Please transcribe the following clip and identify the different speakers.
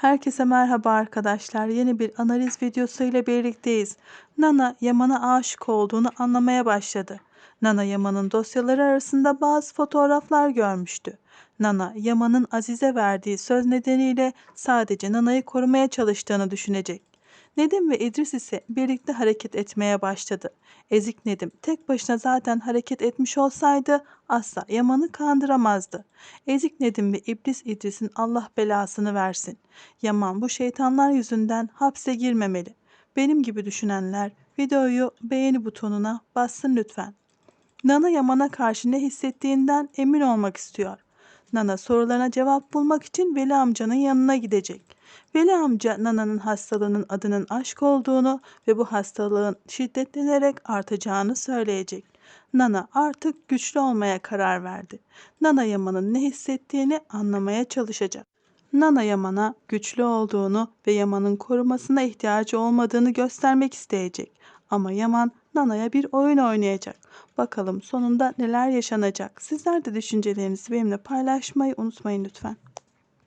Speaker 1: Herkese merhaba arkadaşlar. Yeni bir analiz videosu ile birlikteyiz. Nana Yaman'a aşık olduğunu anlamaya başladı. Nana Yaman'ın dosyaları arasında bazı fotoğraflar görmüştü. Nana Yaman'ın Aziz'e verdiği söz nedeniyle sadece Nana'yı korumaya çalıştığını düşünecek. Nedim ve İdris ise birlikte hareket etmeye başladı. Ezik Nedim tek başına zaten hareket etmiş olsaydı asla Yaman'ı kandıramazdı. Ezik Nedim ve İblis İdris'in Allah belasını versin. Yaman bu şeytanlar yüzünden hapse girmemeli. Benim gibi düşünenler videoyu beğeni butonuna bassın lütfen. Nana Yaman'a karşı ne hissettiğinden emin olmak istiyor. Nana sorularına cevap bulmak için Veli amcanın yanına gidecek. Veli amca Nana'nın hastalığının adının aşk olduğunu ve bu hastalığın şiddetlenerek artacağını söyleyecek. Nana artık güçlü olmaya karar verdi. Nana Yaman'ın ne hissettiğini anlamaya çalışacak. Nana Yaman'a güçlü olduğunu ve Yaman'ın korumasına ihtiyacı olmadığını göstermek isteyecek. Ama Yaman Nana'ya bir oyun oynayacak. Bakalım sonunda neler yaşanacak. Sizler de düşüncelerinizi benimle paylaşmayı unutmayın lütfen.